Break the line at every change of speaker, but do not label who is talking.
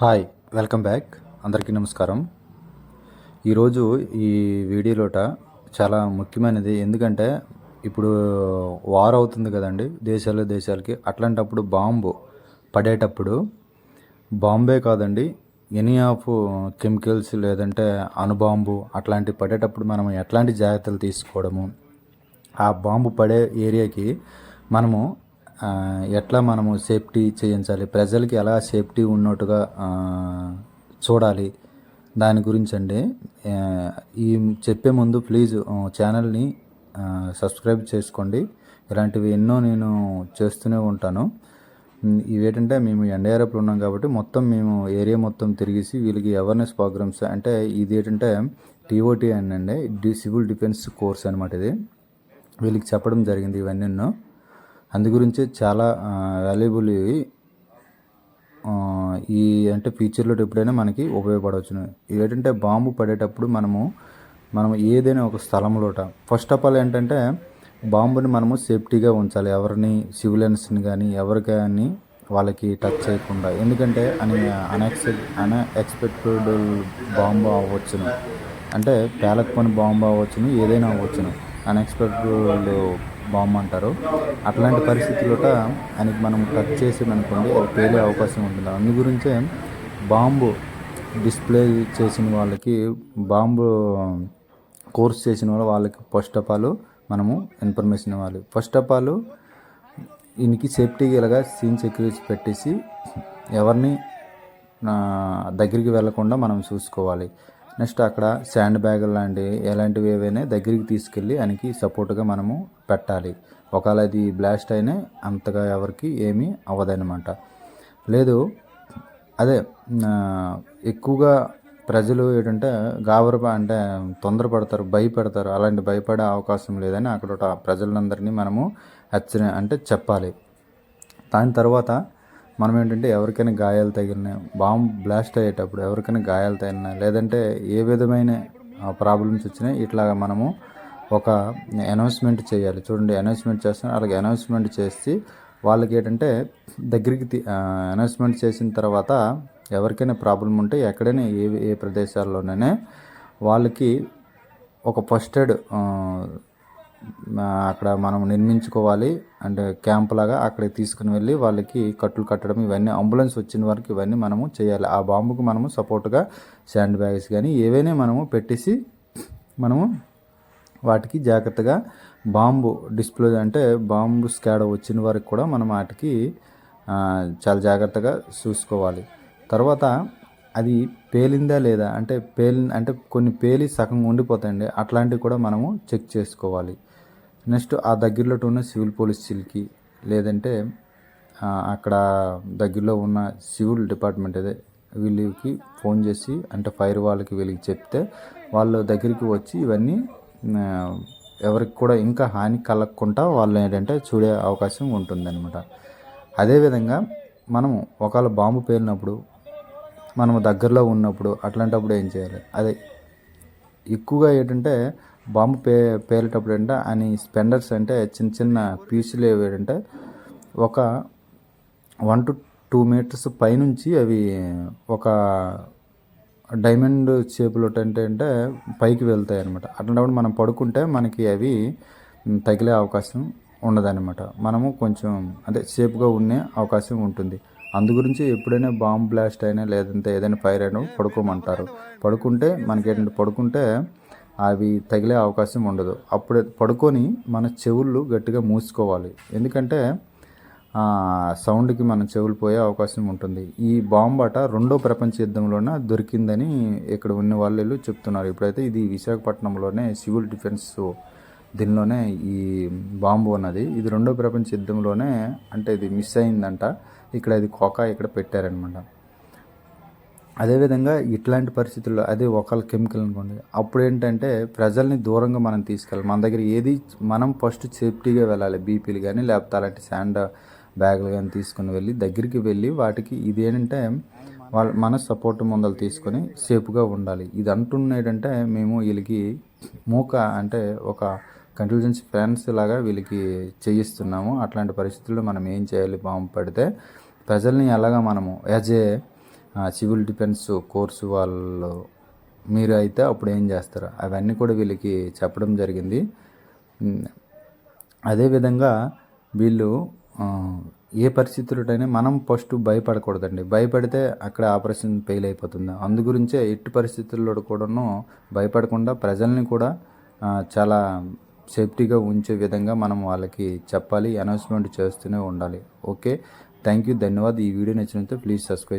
Hi welcome back. అందరికీ నమస్కారం. ఈరోజు ఈ వీడియోలోట చాలా ముఖ్యమైనది. ఎందుకంటే ఇప్పుడు వార్ అవుతుంది కదండి. దేశాలు దేశాలకి అట్లాంటప్పుడు బాంబు పడేటప్పుడు బాంబే కాదండి. ఎనీ ఆఫ్ కెమికల్స్ లేదంటే అణుబాంబు అట్లాంటివి పడేటప్పుడు మనం ఎట్లాంటి జాగ్రత్తలు తీసుకోవడము ఆ బాంబు పడే ఏరియాకి మనము ఎట్లా మనము సేఫ్టీ చేయించాలి? ప్రజలకి ఎలా సేఫ్టీ ఉన్నట్టుగా చూడాలి? దాని గురించి అండి ఈ చెప్పే ముందు ప్లీజ్ ఛానల్ని సబ్స్క్రైబ్ చేసుకోండి. ఇలాంటివి ఎన్నో నేను చేస్తూనే ఉంటాను. ఇవేటంటే మేము ఎన్డీఆర్ఎఫ్లో ఉన్నాం కాబట్టి మొత్తం మేము ఏరియా మొత్తం తిరిగేసి వీళ్ళకి అవేర్నెస్ ప్రోగ్రామ్స్ అంటే ఇది ఏంటంటే టీఓటీ అండి. డి సివిల్ డిఫెన్స్ కోర్స్ అనమాట ఇది. వీళ్ళకి చెప్పడం జరిగింది ఇవన్నీ అందు గురించి చాలా వాల్యుబుల్ ఇవి ఈ అంటే ఫ్యూచర్లో ఎప్పుడైనా మనకి ఉపయోగపడవచ్చును. ఏంటంటే బాంబు పడేటప్పుడు మనము మనం ఏదైనా ఒక స్థలంలోట ఫస్ట్ ఆఫ్ ఆల్ ఏంటంటే బాంబుని మనము సేఫ్టీగా ఉంచాలి. ఎవరిని సివిలియన్స్ని కానీ ఎవరి కానీ వాళ్ళకి టచ్ చేయకుండా. ఎందుకంటే అని అన్ఎక్సెప్ అన్ఎక్స్పెక్టెడ్ బాంబు అవ్వచ్చును. అంటే పేలకపోని బాంబు అవ్వచ్చును ఏదైనా అవ్వచ్చును. అన్ఎక్స్పెక్టెడ్ బాంబు అంటారు. అట్లాంటి పరిస్థితుల్లో ఆయనకి మనం టచ్ చేసామనుకోండి అది పేలే అవకాశం ఉంటుంది. అందు గురించే బాంబు డిస్ప్లే చేసిన వాళ్ళకి బాంబు కోర్స్ చేసిన వాళ్ళు వాళ్ళకి ఫస్ట్ ఆఫ్ ఆల్ మనము ఇన్ఫర్మేషన్ ఇవ్వాలి. ఫస్ట్ ఆఫ్ ఆల్ ఈయనకి సేఫ్టీగా ఇలాగా సీన్ సెక్యూరిటీ పెట్టేసి ఎవరిని దగ్గరికి వెళ్ళకుండా మనం చూసుకోవాలి. నెక్స్ట్ అక్కడ శాండ్ బ్యాగులు లాంటి ఎలాంటివి ఏవైనా దగ్గరికి తీసుకెళ్ళి ఆయనకి సపోర్ట్గా మనము పెట్టాలి. ఒకవేళ అది బ్లాస్ట్ అయినా అంతగా ఎవరికి ఏమీ అవ్వదనమాట లేదు అదే ఎక్కువగా ప్రజలు ఏంటంటే గాబర అంటే తొందరపడతారు భయపెడతారు. అలాంటి భయపడే అవకాశం లేదని అక్కడ ప్రజలందరినీ మనము హెచ్చరి అంటే చెప్పాలి. దాని తర్వాత మనం ఏంటంటే ఎవరికైనా గాయాలు తగిలినా బాంబ్ బ్లాస్ట్ అయ్యేటప్పుడు ఎవరికైనా గాయాలు తగిలినా లేదంటే ఏ విధమైన ప్రాబ్లమ్స్ వచ్చినా ఇట్లాగ మనము ఒక అనౌన్స్మెంట్ చేయాలి. చూడండి అనౌన్స్మెంట్ చేస్తాం అలాగే అనౌన్స్మెంట్ చేసి వాళ్ళకి ఏంటంటే దగ్గరికి అనౌన్స్మెంట్ చేసిన తర్వాత ఎవరికైనా ప్రాబ్లం ఉంటే ఎక్కడైనా ఏ ఏ ప్రదేశాల్లోనైనా వాళ్ళకి ఒక ఫస్ట్ ఎయిడ్ అక్కడ మనం నిర్మించుకోవాలి. అంటే క్యాంప్ లాగా అక్కడికి తీసుకుని వెళ్ళి వాళ్ళకి కట్టులు కట్టడం ఇవన్నీ అంబులెన్స్ వచ్చిన వరకు ఇవన్నీ మనము చేయాలి. ఆ బాంబుకు మనము సపోర్ట్గా శాండ్ బ్యాగ్స్ కానీ ఏవైనా మనము పెట్టేసి మనము వాటికి జాగ్రత్తగా బాంబు డిస్ప్లే అంటే బాంబు స్కాడ వచ్చిన వరకు కూడా మనం వాటికి చాలా జాగ్రత్తగా చూసుకోవాలి. తర్వాత అది పేలిందా లేదా? అంటే పేలి అంటే కొన్ని పేలి సగం ఉండిపోతాయండి. అట్లాంటివి కూడా మనము చెక్ చేసుకోవాలి. నెక్స్ట్ ఆ దగ్గరలో ఉన్న సివిల్ పోలీసులకి లేదంటే అక్కడ దగ్గరలో ఉన్న సివిల్ డిపార్ట్మెంట్ అదే వీళ్ళకి ఫోన్ చేసి అంటే ఫైర్ వాళ్ళకి వీళ్ళకి చెప్తే వాళ్ళ దగ్గరికి వచ్చి ఇవన్నీ ఎవరికి కూడా ఇంకా హాని కలగకుండా వాళ్ళు ఏంటంటే చూడే అవకాశం ఉంటుందన్నమాట. అదేవిధంగా మనము ఒకవేళ బాంబు పేలినప్పుడు మనము దగ్గరలో ఉన్నప్పుడు అట్లాంటప్పుడు ఏం చేయాలి? అదే ఎక్కువగా ఏంటంటే బాంబు పే పేలేటప్పుడు ఏంటంటే అని స్పెండర్స్ అంటే చిన్న చిన్న పీసులు ఏవి ఏంటంటే ఒక వన్ టు టూ మీటర్స్ పైనుంచి అవి ఒక డైమండ్ షేపులో అంటే పైకి వెళ్తాయి అనమాట అట్లాంటప్పుడు మనం పడుకుంటే మనకి అవి తగిలే అవకాశం ఉండదన్నమాట. మనము కొంచెం అదే సేఫ్గా ఉండే అవకాశం ఉంటుంది. అందు గురించి ఎప్పుడైనా బాంబ్ బ్లాస్ట్ అయినా లేదంటే ఏదైనా ఫైర్ అయినా పడుకోమంటారు. పడుకుంటే మనకి ఏంటంటే పడుకుంటే అవి తగిలే అవకాశం ఉండదు. అప్పుడు పడుకొని మన చెవుళ్ళు గట్టిగా మూసుకోవాలి. ఎందుకంటే సౌండ్కి మన చెవులు పోయే అవకాశం ఉంటుంది. ఈ బాంబు అట రెండో ప్రపంచ యుద్ధంలోనే దొరికిందని ఇక్కడ ఉన్న వాళ్ళు చెప్తున్నారు. ఇప్పుడైతే ఇది విశాఖపట్నంలోనే సివిల్ డిఫెన్స్ దీనిలోనే ఈ బాంబు ఉన్నది ఇది రెండో ప్రపంచ యుద్ధంలోనే అంటే ఇది మిస్ అయిందంట. ఇక్కడ ఇది కోకా ఇక్కడ పెట్టారనమాట. అదేవిధంగా ఇట్లాంటి పరిస్థితుల్లో అదే ఒకళ్ళ కెమికల్ అనుకోండి. అప్పుడు ఏంటంటే ప్రజల్ని దూరంగా మనం తీసుకెళ్ళాలి. మన దగ్గర ఏది మనం ఫస్ట్ సేఫ్టీగా వెళ్ళాలి. బీపీలు కానీ లేకపోతే అలాంటి శాండ్ బ్యాగులు కానీ తీసుకుని వెళ్ళి దగ్గరికి వెళ్ళి వాటికి ఇది ఏంటంటే వాళ్ళ మన సపోర్ట్ ముందలు తీసుకొని సేఫ్గా ఉండాలి. ఇది అంటున్నాడంటే మేము వీళ్ళకి మూక అంటే ఒక కంట్యూజన్స్ ఫ్యాన్స్ లాగా వీళ్ళకి చేయిస్తున్నాము. అట్లాంటి పరిస్థితుల్లో మనం ఏం చేయాలి బాంబు పడితే ప్రజల్ని ఎలాగా మనము as a civil defence course వాళ్ళు మీరు అయితే అప్పుడు ఏం చేస్తారు? అవన్నీ కూడా వీళ్ళకి చెప్పడం జరిగింది. అదేవిధంగా వీళ్ళు ఏ పరిస్థితులటైనా మనం ఫస్ట్ భయపడకూడదండి. భయపడితే అక్కడ ఆపరేషన్ ఫెయిల్ అయిపోతుంది. అందు గురించే ఎట్టి పరిస్థితుల్లో కూడాను భయపడకుండా ప్రజల్ని కూడా చాలా సేఫ్టీగా ఉంచే విధంగా మనం వాళ్ళకి చెప్పాలి అనౌన్స్మెంట్ చేస్తూనే ఉండాలి. ఓకే? థ్యాంక్ యూ ధన్యవాద్ ఈ వీడియో నచ్చినంత ప్లీజ్ సబ్స్క్రైబ్